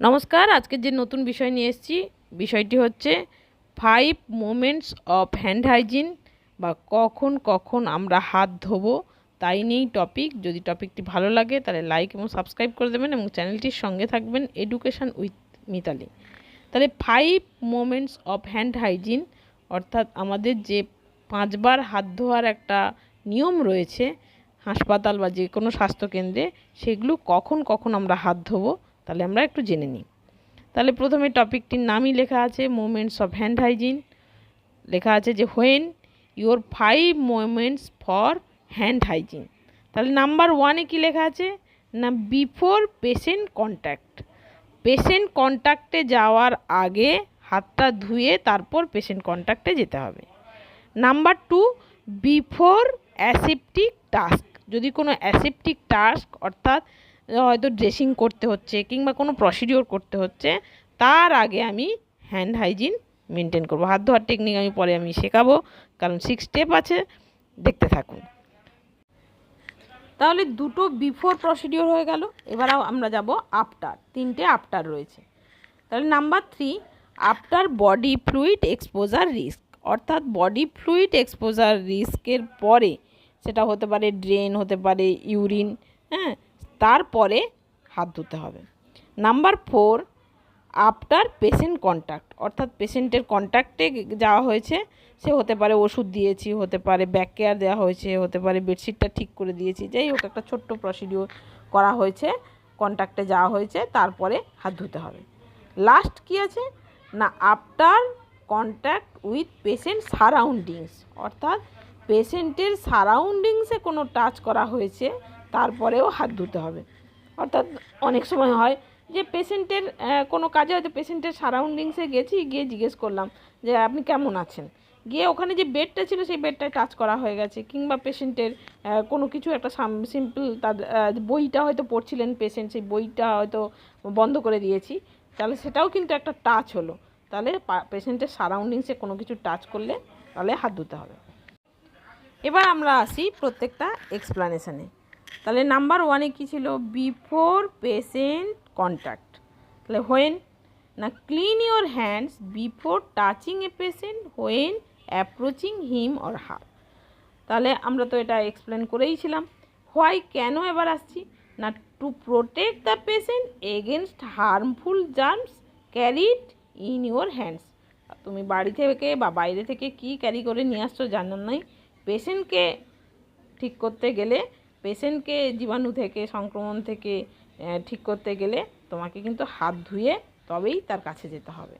নমস্কার, আজকের যে নতুন বিষয় নিয়ে এসেছি, বিষয়টি হচ্ছে five moments of hand hygiene বা কখন কখন আমরা হাত ধোবো, তাই নিয়েই টপিক যদি টপিকটি ভালো লাগে, তাহলে লাইক এবং সাবস্ক্রাইব করে দেবেন এবং চ্যানেলটির সঙ্গে থাকবেন এডুকেশান উইথ মিতালি তাহলে five moments of hand hygiene অর্থাৎ আমাদের যে পাঁচবার হাত ধোয়ার একটা নিয়ম রয়েছে, হাসপাতাল বা যে কোনো স্বাস্থ্যকেন্দ্রে, সেগুলো কখন কখন আমরা হাত ধোবো তাহলে আমরা একটু জেনে নিই। তাহলে প্রথমে টপিকটির নামই লেখা আছে মোমেন্টস অফ হ্যান্ড হাইজিন লেখা আছে যে when your five moments for hand hygiene তাহলে নাম্বার ওয়ানে কি লেখা আছে? না বিফোর পেশেন্ট কন্ট্যাক্ট পেশেন্ট কন্ট্যাক্টে যাওয়ার আগে হাতটা ধুয়ে তারপর পেশেন্ট কন্ট্যাক্টে যেতে হবে। Number two before aseptic task যদি কোনো অ্যাসেপটিক টাস্ক অর্থাৎ হয়তো ড্রেসিং করতে হচ্ছে কিংবা কোনো প্রসিডিওর করতে হচ্ছে, তার আগে আমি হ্যান্ড হাইজিন মেনটেন করব। হাত ধোয়ার টেকনিক আমি পরে আমি শেখাবো, কারণ সিক্স স্টেপ আছে, দেখতে থাকুন। তাহলে দুটো বিফোর প্রসিডিওর হয়ে গেল এবার আমরা যাব আফটার তিনটে আফটার রয়েছে। তাহলে number three after body fluid exposure risk অর্থাৎ বডি ফ্লুইড এক্সপোজার রিস্কের পরে, সেটা হতে পারে ড্রেন হতে পারে ইউরিন হ্যাঁ? তারপরে হাত ধুতে হবে। Number four after patient contact অর্থাৎ পেশেন্টের কন্ট্যাক্টে যাওয়া হয়েছে, সে হতে পারে ওষুধ দিয়েছি, হতে পারে ব্যাক কেয়ার দেওয়া হয়েছে, হতে পারে বেডশিটটা ঠিক করে দিয়েছি, যাই হোক, একটা ছোট্ট প্রসিডিওর করা হয়েছে কন্ট্যাক্টে যাওয়া হয়েছে, তারপরে হাত ধুতে হবে। লাস্ট কি আছে? না after contact with patient surroundings অর্থাৎ পেশেন্টের সারাউন্ডিংসে কোনো টাচ করা হয়েছে তারপরেও হাত ধুতে হবে। অর্থাৎ অনেক সময় হয় যে পেশেন্টের কোনো কাজে হয়তো পেশেন্টের সারাউন্ডিংসে গেছি, গিয়ে জিজ্ঞেস করলাম যে আপনি কেমন আছেন? গিয়ে ওখানে যে বেডটা ছিল সেই বেডটায় টাচ করা হয়ে গেছে কিংবা পেশেন্টের কোনো কিছু একটা সিম্পল তার বইটা হয়তো পড়ছিলেন পেশেন্ট, সেই বইটা হয়তো বন্ধ করে দিয়েছি। তাহলে সেটাও কিন্তু একটা টাচ হলো। তাহলে পেশেন্টের সারাউন্ডিংসে কোনো কিছু টাচ করলে তাহলে হাত ধুতে হবে। এবার আমরা আসি প্রত্যেকটা এক্সপ্লানেশানে তাহলে নাম্বার ওয়ানে কী ছিল? বিফোর পেশেন্ট কন্ট্যাক্ট তাহলে হোয়েন না clean your hands before touching a patient when approaching him or her তাহলে আমরা তো এটা এক্সপ্লেন করেইছিলাম হোয়াই কেন এবার আসছি? না to protect the patient against harmful germs carried in your hands তুমি বাড়ি থেকে বা বাইরে থেকে কি ক্যারি করে নিয়ে আসছো জানার নাই। পেশেন্টকে ঠিক করতে গেলে পেশেন্টকে জীবাণু থেকে, সংক্রমণ থেকে ঠিক করতে গেলে তোমাকে কিন্তু হাত ধুয়ে তবেই তার কাছে যেতে হবে।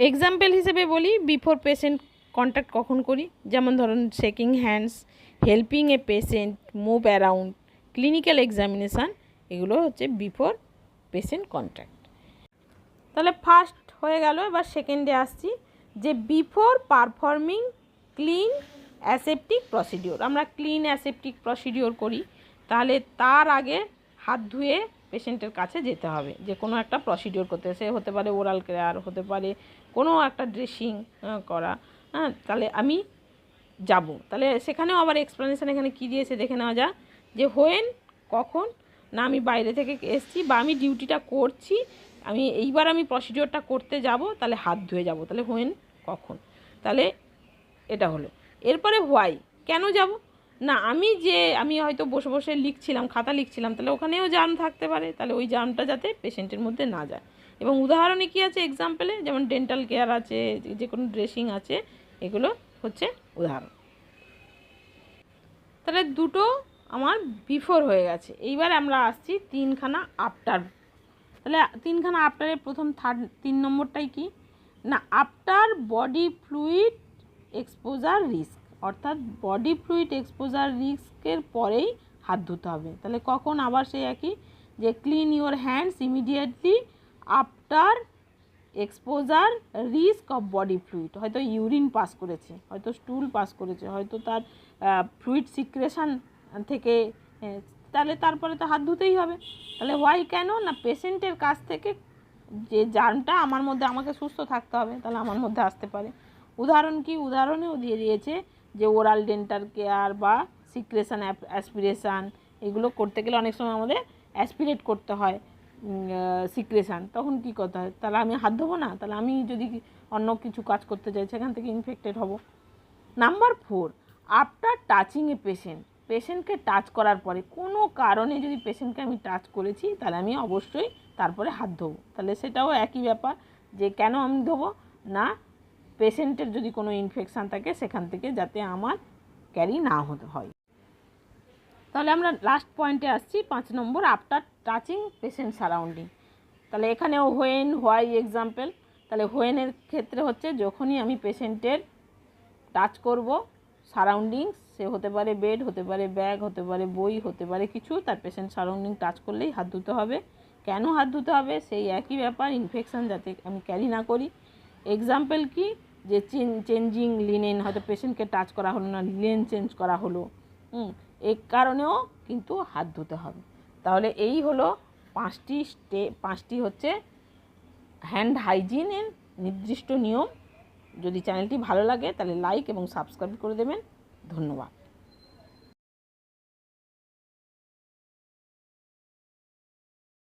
এক্সাম্পল হিসেবে বলি বিফোর পেশেন্ট কন্ট্যাক্ট কখন করি? যেমন ধরুন shaking hands helping a patient move around clinical examination এগুলো হচ্ছে বিফোর পেশেন্ট কন্ট্যাক্ট তাহলে ফার্স্ট হয়ে গেল, এবার সেকেন্ডে আসছি, যে before performing clean aseptic procedure. আমরা ক্লিন অ্যাসেপটিক প্রসিডিওর করি, তাহলে তার আগে হাত ধুয়ে পেশেন্টের কাছে যেতে হবে, যে কোনো একটা প্রসিডিওর করতে সে হতে পারে ওরাল কেয়ার, হতে পারে কোনো একটা ড্রেসিং করা হ্যাঁ তাহলে আমি যাব। তাহলে সেখানেও আবার এক্সপ্লেনেশান এখানে কী দিয়েছে দেখে নেওয়া যাক, যে হোয়েন কখন, না আমি বাইরে থেকে এসছি বা আমি ডিউটিটা করছি, আমি এইবার আমি প্রসিডিওরটা করতে যাব, তাহলে হাত ধুয়ে যাব। তাহলে হোয়েন কখন? তাহলে এটা হলো। এরপরে হোয়াই কেন যাব? না, আমি যে, আমি হয়তো বসে বসে লিখছিলাম, খাতা লিখছিলাম, তাহলে ওখানেও জার্ম থাকতে পারে, তাহলে ওই জার্মটা যাতে পেশেন্টের মধ্যে না যায়। এবং উদাহরণে কী আছে এক্সাম্পলে যেমন ডেন্টাল কেয়ার আছে, যে কোনো ড্রেসিং আছে, এগুলো হচ্ছে উদাহরণ। তাহলে দুটো আমার বিফোর হয়ে গেছে। এইবার আমরা আসছি তিনখানা আফটার তাহলে তিনখানা আফটারের প্রথম থার্ড তিন নম্বরটাই কি? না after body fluid exposure risk অর্থাৎ বডি ফ্লুইড এক্সপোজার রিস্কের পরেই হাত ধুতে হবে। তাহলে কখন আবার সেই একই যে clean your hands immediately after exposure risk of body fluid হয়তো ইউরিন পাস করেছে, হয়তো স্টুল পাস করেছে, হয়তো তার ফ্লুইড সিক্রেশন থেকে তাহলে তারপরে তো হাত ধুতেই হবে। তাহলে ওয়াই কেন? না পেশেন্টের কাছ থেকে যে জার্মটা আমার মধ্যে আমাকে সুস্থ থাকতে হবে, তাহলে আমার মধ্যে আসতে পারে। উদাহরণ কি? উদাহরণেও দিয়ে দিয়েছে যে ওরাল ডেন্টাল কেয়ার বা সিক্রেশান অ্যাসপিরেশান এগুলো করতে গেলে অনেক সময় আমাদের অ্যাসপিরেট করতে হয় সিক্রেশান। তখন কি কথা? হয় তাহলে আমি হাত ধোবো না? তাহলে আমি যদি অন্য কিছু কাজ করতে চাই, সেখান থেকে ইনফেক্টেড হব। Number four after touching a patient পেশেন্টকে টাচ করার পরে কোনো কারণে যদি পেশেন্টকে আমি টাচ করেছি, তাহলে আমি অবশ্যই তারপরে হাত ধোবো। তাহলে সেটাও একই ব্যাপার যে কেন আমি ধোবো? না পেশেন্টের যদি কোনো ইনফেকশান থাকে, সেখান থেকে যাতে আমার ক্যারি না হতে হয়। তাহলে আমরা লাস্ট পয়েন্টে আসছি, পাঁচ নম্বর আফটার টাচিং পেশেন্ট সারাউন্ডিং তাহলে এখানেও হোয়েন হোয়াই এক্সাম্পল তাহলে হোয়েনের ক্ষেত্রে হচ্ছে যখনই আমি পেশেন্টের টাচ করব সারাউন্ডিংস সে হতে পারে বেড হতে পারে ব্যাগ হতে পারে বই, হতে পারে কিছু, তার পেশেন্ট সারাউন্ডিং টাচ করলেই হাত ধুতে হবে। কেন হাত ধুতে হবে? সেই একই ব্যাপার ইনফেকশান যাতে আমি ক্যারি না করি। এক্সাম্পল কি? যে চেঞ্জিং লিনেন হয়তো পেশেন্টকে টাচ করা হলো না লিনেন চেঞ্জ করা হলো। হুম এই কারণেও কিন্তু হাত ধুতে হবে। তাহলে এই হলো পাঁচটি স্টে পাঁচটি হচ্ছে হ্যান্ড হাইজিনের নির্দিষ্ট নিয়ম। যদি চ্যানেলটি ভালো লাগে তাহলে লাইক এবং সাবস্ক্রাইব করে দেবেন। ধন্যবাদ।